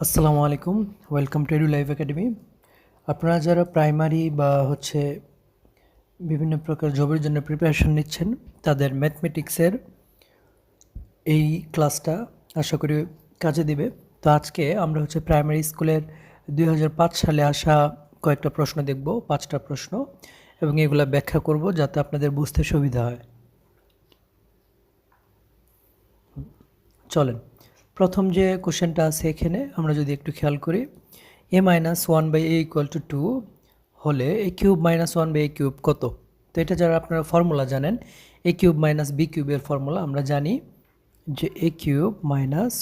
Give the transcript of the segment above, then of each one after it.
আসসালামু আলাইকুম। Welcome to Edu Live Academy আপনারা যারা প্রাইমারি বা হচ্ছে বিভিন্ন প্রকার জবের জন্য প্রিপারেশন নিচ্ছেন, তাদের ম্যাথমেটিক্সের এই ক্লাসটা আশা করি কাজে দিবে। তো আজকে আমরা হচ্ছে প্রাইমারি স্কুলের দুই হাজার পাঁচ সালে আসা কয়েকটা প্রশ্ন দেখব, পাঁচটা প্রশ্ন, এবং এগুলো ব্যাখ্যা করব যাতে আপনাদের বুঝতে সুবিধা হয়। চলেন। প্রথম যে কোশ্চেনটা আছে এখানে, আমরা যদি একটু খেয়াল করি a minus one by a equal to two হলে a cube minus one by a cube কত? তো এটা যারা আপনারা ফর্মুলা জানেন এ কিউব মাইনাস বি কিউবের ফর্মুলা আমরা জানি যে a cube minus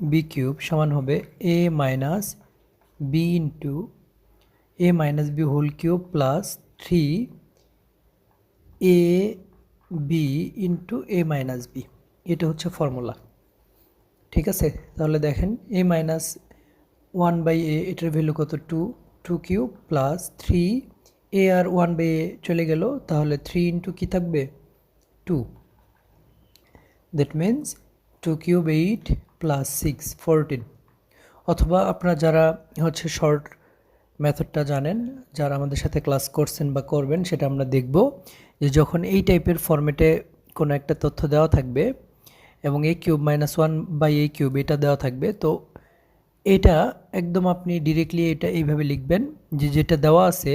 b cube সমান হবে a minus b into a minus b whole cube plus three a b into a minus b এটা হচ্ছে ফর্মুলা ঠিক আছে? তাহলে দেখেন a minus one by a এটার ভ্যালু কত? Two two cube plus three a R one by এ চলে গেল, তাহলে থ্রি ইন্টু কী থাকবে? Two that means two cube eight plus six fourteen অথবা আপনারা যারা হচ্ছে শর্ট মেথডটা জানেন, যারা আমাদের সাথে ক্লাস করছেন বা করবেন, সেটা আমরা দেখব যে যখন এই টাইপের ফর্মেটে কোনো একটা তথ্য দেওয়া থাকবে এবং a cube minus one by a cube এটা দেওয়া থাকবে। তো এটা একদম আপনি ডিরেক্টলি এটা এইভাবে লিখবেন যে যেটা দেওয়া আছে,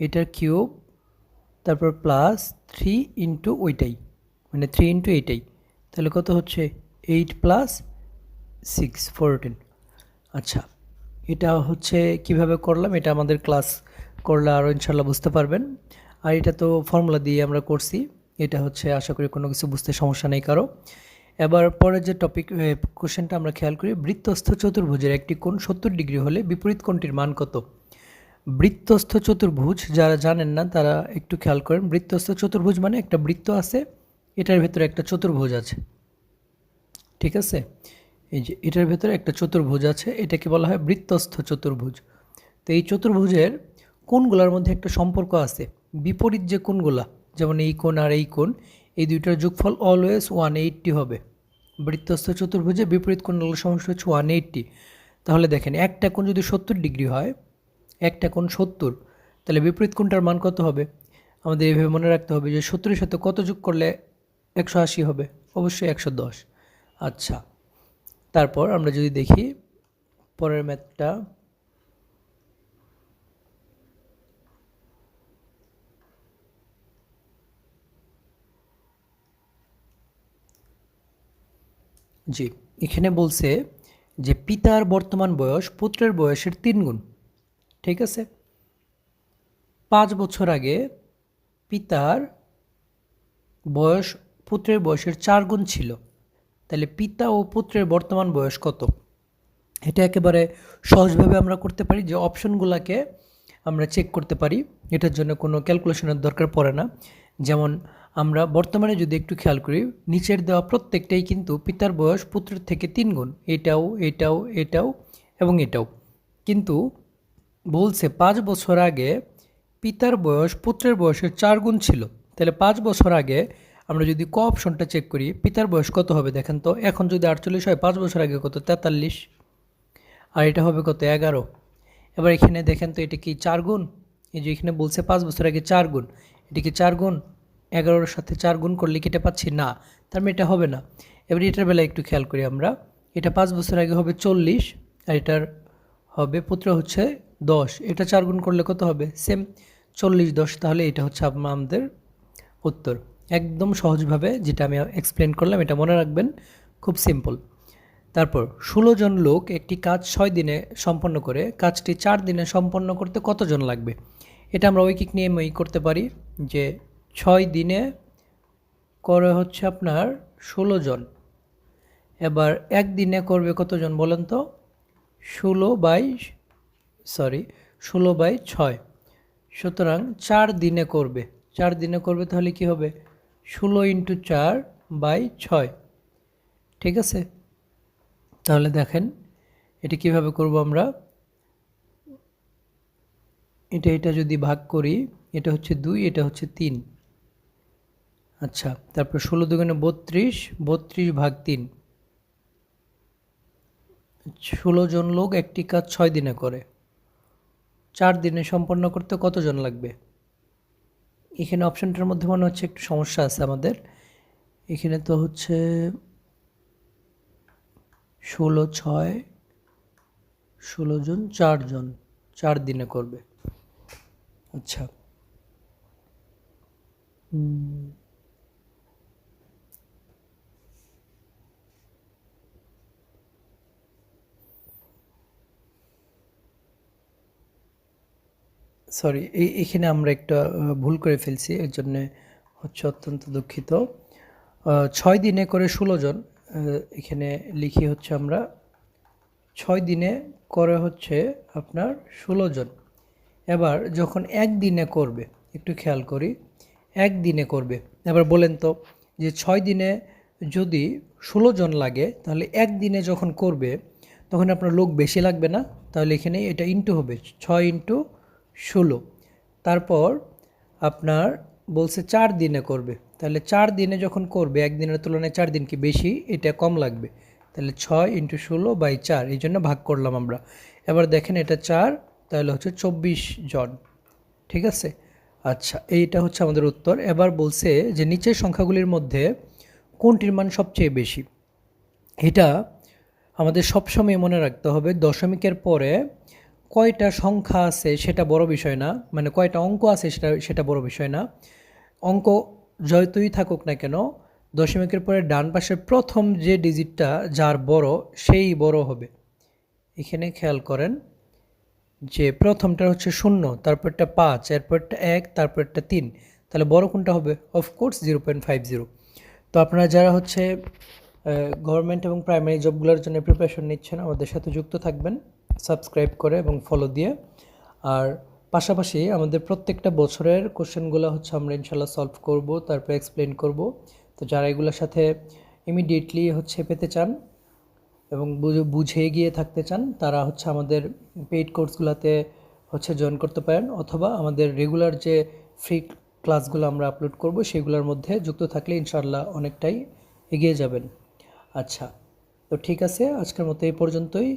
এটার কিউব তারপর প্লাস থ্রি ইন্টু ওইটাই মানে থ্রি ইন্টু এইটাই তাহলে কত হচ্ছে? এইট প্লাস সিক্স ফোরটিন আচ্ছা এটা হচ্ছে কীভাবে করলাম? এটা আমাদের ক্লাস করলে আরও ইনশাল্লাহ বুঝতে পারবেন। আর এটা তো ফর্মুলা দিয়ে আমরা করছি। এটা হচ্ছে আশা করি কোনো কিছু বুঝতে সমস্যা নেই কারও। এবার পরের যে টপিক কোশ্চেনটা আমরা খেয়াল করি, বৃত্তস্থ চতুর্ভুজের একটি কোণ সত্তর ডিগ্রি হলে বিপরীত কোণটির মান কত? বৃত্তস্থ চতুর্ভুজ, যারা জানেন না, তারা একটু খেয়াল করেন। বৃত্তস্থ চতুর্ভুজ মানে একটা বৃত্ত আছে, এটার ভেতরে একটা চতুর্ভুজ আছে। ঠিক আছে? এই যে এটার ভেতরে একটা চতুর্ভুজ আছে, এটাকে বলা হয় বৃত্তস্থ চতুর্ভুজ। তো এই চতুর্ভুজের কোণগুলোর মধ্যে একটা সম্পর্ক আছে। বিপরীত যে কোণগুলা, যেমন এই কোণ আর এই কোণ এই দুইটার যোগফল অলওয়েজ ওয়ান এইট্টি হবে। বৃত্তস্থ চতুর্ভুজে বিপরীত কোণগুলোর সমস্যা হচ্ছে ওয়ান এইট্টি তাহলে দেখেন, একটা কোণ যদি সত্তর ডিগ্রি হয়, একটা কোণ সত্তর, তাহলে বিপরীত কোণটার মান কত হবে? আমাদের এইভাবে মনে রাখতে হবে যে সত্তরের সাথে কত যোগ করলে একশো আশি হবে? অবশ্যই একশো দশ। আচ্ছা তারপর আমরা যদি দেখি, পরের ম্যাথটা জি, এখানে বলছে যে পিতার বর্তমান বয়স পুত্রের বয়সের তিন গুণ। ঠিক আছে? পাঁচ বছর আগে পিতার বয়স পুত্রের বয়সের চার গুণ ছিল। তাহলে পিতা ও পুত্রের বর্তমান বয়স কত? এটা একেবারে সহজভাবে আমরা করতে পারি যে অপশনগুলোকে আমরা চেক করতে পারি। এটার জন্য কোনো ক্যালকুলেশনের দরকার পড়ে না। যেমন আমরা বর্তমানে যদি একটু খেয়াল করি, নিচের দেওয়া প্রত্যেকটাই কিন্তু পিতার বয়স পুত্রের থেকে তিন গুণ। এটাও এটাও এটাও এবং এটাও। কিন্তু বলছে পাঁচ বছর আগে পিতার বয়স পুত্রের বয়সের চার গুণ ছিল। তাহলে পাঁচ বছর আগে আমরা যদি ক অপশনটা চেক করি, পিতার বয়স কত হবে দেখেন তো? এখন যদি আটচল্লিশ হয়, পাঁচ বছর আগে কত? তেতাল্লিশ। আর এটা হবে কত? এগারো। এবার এখানে দেখেন তো এটা কি চার গুণ? এই যে এখানে বলছে পাঁচ বছর আগে চার গুণ। এটা কি চার গুণ? এগারোর সাথে চার গুণ করলে কি এটা পাচ্ছি? না। তার মানে এটা হবে না। এবার এটার বেলায় একটু খেয়াল করি আমরা। এটা পাঁচ বছর আগে হবে চল্লিশ, আর এটার হবে পুত্র হচ্ছে দশ। এটা চার গুণ করলে কত হবে? সেম চল্লিশ দশ। তাহলে এটা হচ্ছে আমাদের উত্তর। একদম সহজভাবে যেটা আমি এক্সপ্লেন করলাম, এটা মনে রাখবেন, খুব সিম্পল তারপর, ষোলো জন লোক একটি কাজ ছয় দিনে সম্পন্ন করে। কাজটি চার দিনে সম্পন্ন করতে কতজন লাগবে? এটা আমরা ঐকিক নিয়মেই করতে পারি যে ছয় দিনে করে হচ্ছে আপনার ষোলো জন। এবার একদিনে করবে কতজন বলেন তো? ষোলো বাই সরি, ষোলো বাই ছয়। সুতরাং চার দিনে করবে। চার দিনে করবে তাহলে কি হবে? ষোলো ইন্টু চার বাই ছয়। ঠিক আছে? তাহলে দেখেন, এটা কীভাবে করব আমরা? এটা এটা যদি ভাগ করি, এটা হচ্ছে দুই, এটা হচ্ছে তিন। আচ্ছা তারপর ষোলো দুগুণে বত্রিশ বত্রিশ ভাগ তিন। ষোলো জন লোক একটি কাজ ছয় দিনে করে। চার দিনে সম্পন্ন করতে কতজন লাগবে? এখানে অপশানটার মধ্যে মনে হচ্ছে একটু সমস্যা আছে আমাদের। এখানে তো হচ্ছে ষোলো ছয়, ষোলো জন চারজন চার দিনে করবে। আচ্ছা। সরি এখানে আমরা একটা ভুল করে ফেলছি, এর জন্যে হচ্ছে অত্যন্ত দুঃখিত। ছয় দিনে করে ষোলো জন এখানে লিখি হচ্ছে আমরা, ছয় দিনে করে হচ্ছে আপনার ষোলো জন। এবার যখন একদিনে করবে, একটু খেয়াল করি, একদিনে করবে, এবার বলেন তো যে ছয় দিনে যদি ষোলো জন লাগে, তাহলে একদিনে যখন করবে, তখন আপনার লোক বেশি লাগবে না? তাহলে এখানে এটা ইন্টু হবে, ছয় ইন্টু ষোলো। তারপর আপনার বলছে চার দিনে করবে। তাহলে চার দিনে যখন করবে, একদিনের তুলনায় চার দিন কি বেশি, এটা কম লাগবে। তাহলে ছয় ইন্টু ষোলো বাই চার, এই জন্য ভাগ করলাম আমরা। এবার দেখেন এটা চার, তাহলে হচ্ছে চব্বিশ জন। ঠিক আছে? আচ্ছা এইটা হচ্ছে আমাদের উত্তর। এবার বলছে যে নিচের সংখ্যাগুলির মধ্যে কোনটির মান সবচেয়ে বেশি? এটা আমাদের সবসময় মনে রাখতে হবে। দশমিকের পরে কয়টা সংখ্যা আছে সেটা বড় বিষয় না মানে কয়টা অঙ্ক আছে সেটা সেটা বড় বিষয় না। অঙ্ক যতই থাকুক না কেন, দশমিকের পরে ডান পাশের প্রথম যে ডিজিটটা যার বড়, সেই বড় হবে। এখানে খেয়াল করেন যে প্রথমটা হচ্ছে শূন্য, তারপরটা পাঁচ, এরপরটা এক, তারপরটা তিন। তাহলে বড় কোনটা হবে? Of course zero point five zero তো আপনারা যারা হচ্ছে গভর্নমেন্ট এবং প্রাইমারি জবগুলোর জন্য প্রিপারেশন নিচ্ছেন, আমাদের সাথে যুক্ত থাকবেন। সাবস্ক্রাইব করে এবং ফলো দিয়ে। আর পাশাপাশি আমাদের প্রত্যেকটা বছরের কোশ্চেনগুলো হচ্ছে আমরা ইনশাল্লাহ সলভ করব, তারপর এক্সপ্লেন করব। তো যারা এগুলোর সাথে ইমিডিয়েটলি হচ্ছে পেতে চান এবং বুঝে- গিয়ে থাকতে চান, তারা হচ্ছে আমাদের পেইড কোর্সগুলোতে হচ্ছে জয়েন করতে পারেন অথবা আমাদের রেগুলার যে ফ্রি ক্লাসগুলো আমরা আপলোড করব, সেগুলোর মধ্যে যুক্ত থাকলে ইনশাআল্লাহ অনেকটাই এগিয়ে যাবেন। আচ্ছা তো ঠিক আছে, আজকের মতো এই পর্যন্তই।